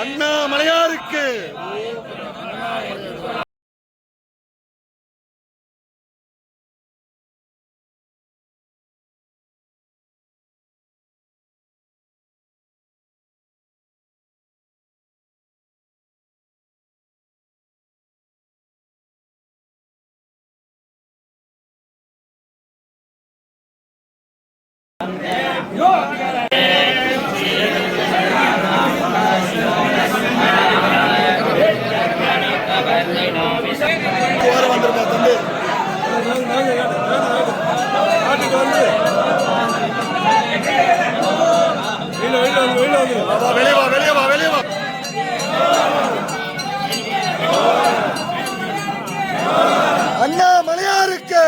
அண்ணா மலையாருக்கு. ஓர வந்துருப்பா தம்பி வா, வா, வெளியே வா வெளியே வா வெளியே வா அண்ணா மலையாருக்கு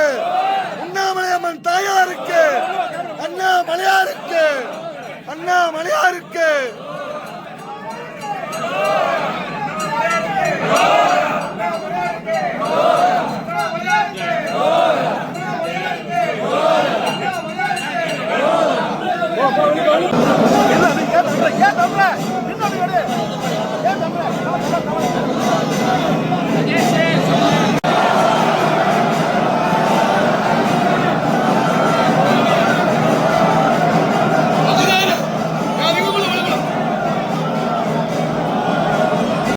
தாயாருக்கு அண்ணா மலையாருக்கு என்ன